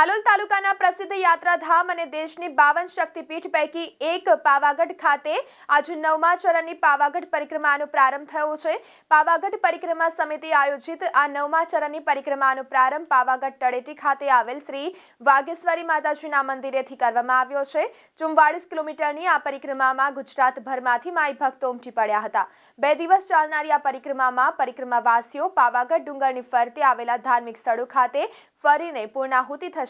હાલોલ તાલુકાના પ્રસિદ્ધ યાત્રાધામ અને દેશની બાવન શક્તિપીઠ પૈકી એક પાવાગઢ ખાતે આજે નવમા ચરણની પાવાગઢ પરિક્રમાનો પ્રારંભ થયો છે. પાવાગઢ પરિક્રમા સમિતિ આયોજિત આ નવમા ચરણની પરિક્રમાનો પ્રારંભ પાવાગઢ તળેટી ખાતે આવેલ શ્રી વાગેશ્વરી માતાજીના મંદિરેથી કરવામાં આવ્યો છે. ચુમ્વાળીસ કિલોમીટરની આ પરિક્રમામાં ગુજરાતભરમાંથી માઈ ભક્તો ઉમટી પડ્યા હતા. બે દિવસ ચાલનારી આ પરિક્રમામાં પરિક્રમાવાસીઓ પાવાગઢ ડુંગરની ફરતે આવેલા ધાર્મિક સ્થળો ખાતે ફરીને પૂર્ણાહુતિ થશે.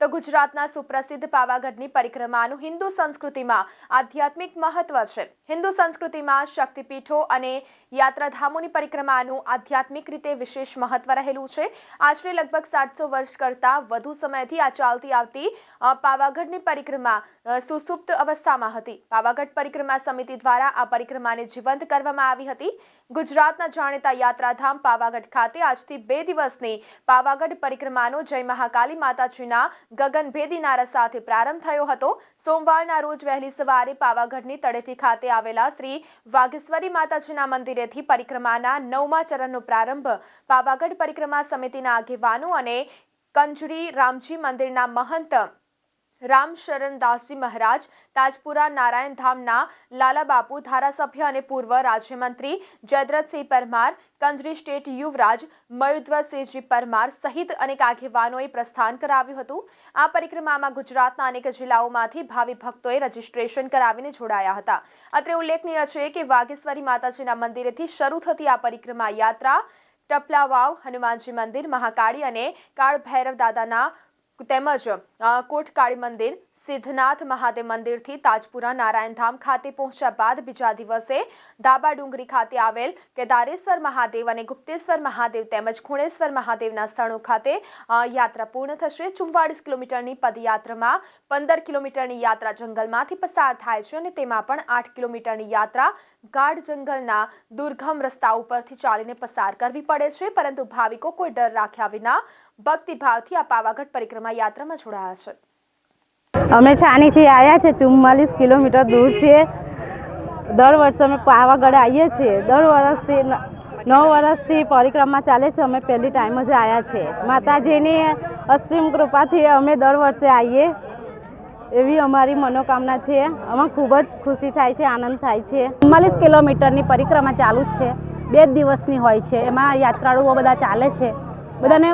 તો ગુજરાતના સુપ્રસિદ્ધ પાવાગઢની પરિક્રમાનું હિન્દુ સંસ્કૃતિમાં આધ્યાત્મિક મહત્વ છે. હિન્દુ સંસ્કૃતિમાં શક્તિપીઠો અને યાત્રાધામોની પરિક્રમાનું આધ્યાત્મિક રીતે વિશેષ મહત્વ રહેલું છે. આશરે લગભગ સાતસો વર્ષ કરતાં વધુ સમયથી આ ચાલતી આવતી પાવાગઢની પરિક્રમા સુસુપ્ત અવસ્થામાં હતી. પાવાગઢ પરિક્રમા સમિતિ દ્વારા આ પરિક્રમાને જીવંત કરવામાં આવી હતી. ગુજરાતના જાણીતા યાત્રાધામ પાવાગઢ ખાતે આજથી બે દિવસની પાવાગઢ પરિક્રમાનો જય મહાકાલી માતાજીના ગગનભેદી નારા સાથે પ્રારંભ થયો હતો. સોમવારના રોજ વહેલી સવારે પાવાગઢની તળેટી ખાતે આવેલા શ્રી વાઘેશ્વરી માતાજીના મંદિરેથી પરિક્રમાના નવમા ચરણનો પ્રારંભ પાવાગઢ પરિક્રમા સમિતિના આગેવાનો અને કંજરી રામજી મંદિરના મહંત રામ શરણદાસજી મહારાજ, તાજપુરા નારાયણ ધામના લાલાબાપુ ધારાસભ્ય અને પૂર્વ રાજ્યમંત્રી જયદ્રથસિંહ પરમાર, કંજરી સ્ટેટ યુવરાજ મયુદ્વસિંહજી પરમાર સહિત અનેક આગેવાનોએ પ્રસ્થાન કરાવ્યું હતું. આ પરિક્રમામાં ગુજરાતના અનેક જિલ્લાઓમાંથી ભાવિ ભક્તોએ રજીસ્ટ્રેશન કરાવીને જોડાયા હતા. અત્રે ઉલ્લેખનીય છે કે વાઘેશ્વરી માતાજીના મંદિરેથી શરૂ થતી આ પરિક્રમા યાત્રા ટપલા વાવ હનુમાનજી મંદિર, મહાકાળી અને કાળ ભૈરવ દાદાના તેમજ કોટ કોટકાળી મંદિર, સિદ્ધનાથ મહાદેવ મંદિરથી તાજપુરા નારાયણધામ ખાતે પહોંચ્યા બાદ બીજા દિવસે ધાબા ડુંગરી ખાતે આવેલ કેદારેશ્વર મહાદેવ અને ગુપ્તેશ્વર મહાદેવ તેમજ ખૂણેશ્વર મહાદેવના સ્થળો ખાતે યાત્રા પૂર્ણ થશે. ચુમ્વાળીસ કિલોમીટરની પદયાત્રામાં પંદર કિલોમીટરની યાત્રા જંગલમાંથી પસાર થાય છે અને તેમાં પણ આઠ કિલોમીટરની યાત્રા ગાઢ જંગલના દુર્ગમ રસ્તા ઉપરથી ચાલીને પસાર કરવી પડે છે. પરંતુ ભાવિકો કોઈ ડર રાખ્યા વિના ભક્તિભાવથી આ પાવાગઢ પરિક્રમા યાત્રામાં જોડાયા છે. અમે છાનીથી આવ્યા છે ચુમ્માલીસ કિલોમીટર દૂર છીએ. દર વર્ષે અમે પાવાગઢ આવીએ છીએ. દર વર્ષથી નવ વર્ષથી પરિક્રમા ચાલે છે, અમે પહેલી ટાઈમ જ આવ્યા છીએ. માતાજીની અસીમ કૃપાથી અમે દર વર્ષે આવીએ. એવી અમારી મનોકામના છે. અમે ખૂબ જ ખુશી થાય છે, આનંદ થાય છે. ચુમ્માલીસ કિલોમીટરની પરિક્રમા ચાલુ છે. બે દિવસની હોય છે. એમાં યાત્રાળુઓ બધા ચાલે છે. બધાને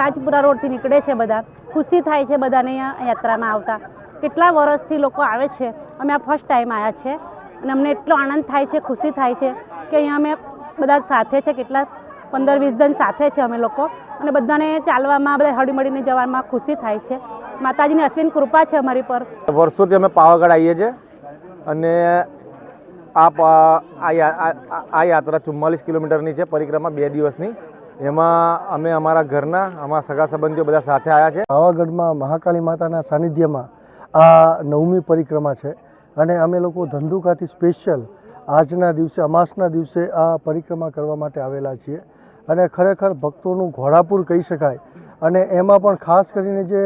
તાજપુરા રોડથી નીકળે છે બધા. ખુશી થાય છે બધાને અહીંયા યાત્રામાં આવતા. કેટલા વર્ષથી લોકો આવે છે. અમે આ ફર્સ્ટ ટાઈમ આવ્યા છે. અને અમને એટલો આનંદ થાય છે, ખુશી થાય છે કે અહીંયા અમે બધા સાથે છે, કેટલા પંદર વીસ જણ સાથે છે અમે લોકો. અને બધાને ચાલવામાં, બધા હળીમળીને જવામાં ખુશી થાય છે. માતાજીની અશ્વિન કૃપા છે અમારી પર. વર્ષોથી અમે પાવાગઢ આવીએ છીએ. અને આ- આ યાત્રા ચુમ્માલીસ કિલોમીટરની છે, પરિક્રમા બે દિવસની. એમાં અમે અમારા ઘરના, અમારા સગા સંબંધીઓ બધા સાથે આવ્યા છે. પાવાગઢમાં મહાકાળી માતાના સાનિધ્યમાં આ નવમી પરિક્રમા છે અને અમે લોકો ધંધુકાથી સ્પેશિયલ આજના દિવસે, અમાસના દિવસે આ પરિક્રમા કરવા માટે આવેલા છીએ. અને ખરેખર ભક્તોનું ઘોડાપુર કહી શકાય. અને એમાં પણ ખાસ કરીને જે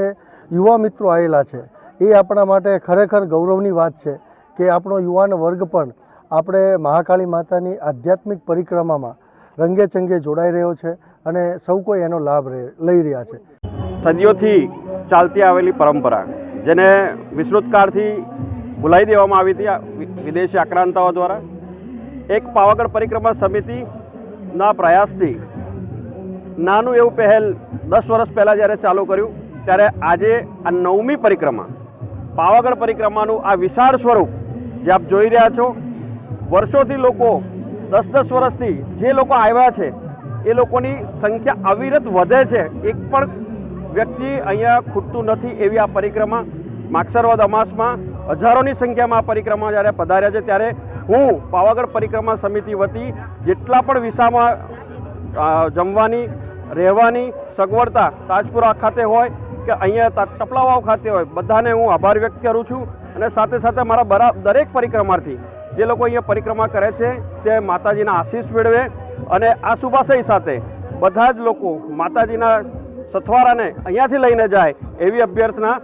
યુવા મિત્રો આવેલા છે, એ આપણા માટે ખરેખર ગૌરવની વાત છે કે આપણો યુવાન વર્ગ પણ આપણે મહાકાળી માતાની આધ્યાત્મિક પરિક્રમામાં રંગે ચંગે જોડાઈ રહ્યો છે અને સૌ કોઈ એનો લાભ લઈ રહ્યા છે. સદીઓથી ચાલતી આવેલી પરંપરા, જેને વિસ્તૃતકાળથી ભૂલાઈ દેવામાં આવી હતી વિદેશી આક્રાંતાઓ દ્વારા, એક પાવાગઢ પરિક્રમા સમિતિના પ્રયાસથી નાનું એવું પહેલ દસ વર્ષ પહેલાં જ્યારે ચાલુ કર્યું, ત્યારે આજે આ નવમી પરિક્રમા, પાવાગઢ પરિક્રમાનું આ વિશાળ સ્વરૂપ જે આપ જોઈ રહ્યા છો, વર્ષોથી લોકો દસ દસ વર્ષથી જે લોકો આવ્યા છે, એ લોકોની સંખ્યા અવિરત વધે છે. એક પણ વ્યક્તિ અહીંયા ખૂટતું નથી એવી આ પરિક્રમા. માક્ષરવાદ અમાસમાં હજારોની સંખ્યામાં આ પરિક્રમા જ્યારે પધાર્યા છે, ત્યારે હું પાવાગઢ પરિક્રમા સમિતિ વતી જેટલા પણ વિસામાં જમવાની, રહેવાની સગવડતા તાજપુરા ખાતે હોય કે અહીંયા તા- ટપલા ખાતે હોય, બધાને હું આભાર વ્યક્ત કરું છું. અને સાથે સાથે મારા દરેક પરિક્રમાર્થી જે લોકો અહીંયા પરિક્રમા કરે છે તે માતાજીના આશીષ મેળવે અને આ શુભાશય સાથે બધા જ લોકો માતાજીના સથવારાને અહીંયાથી લઈને જાય એવી અભ્યર્થના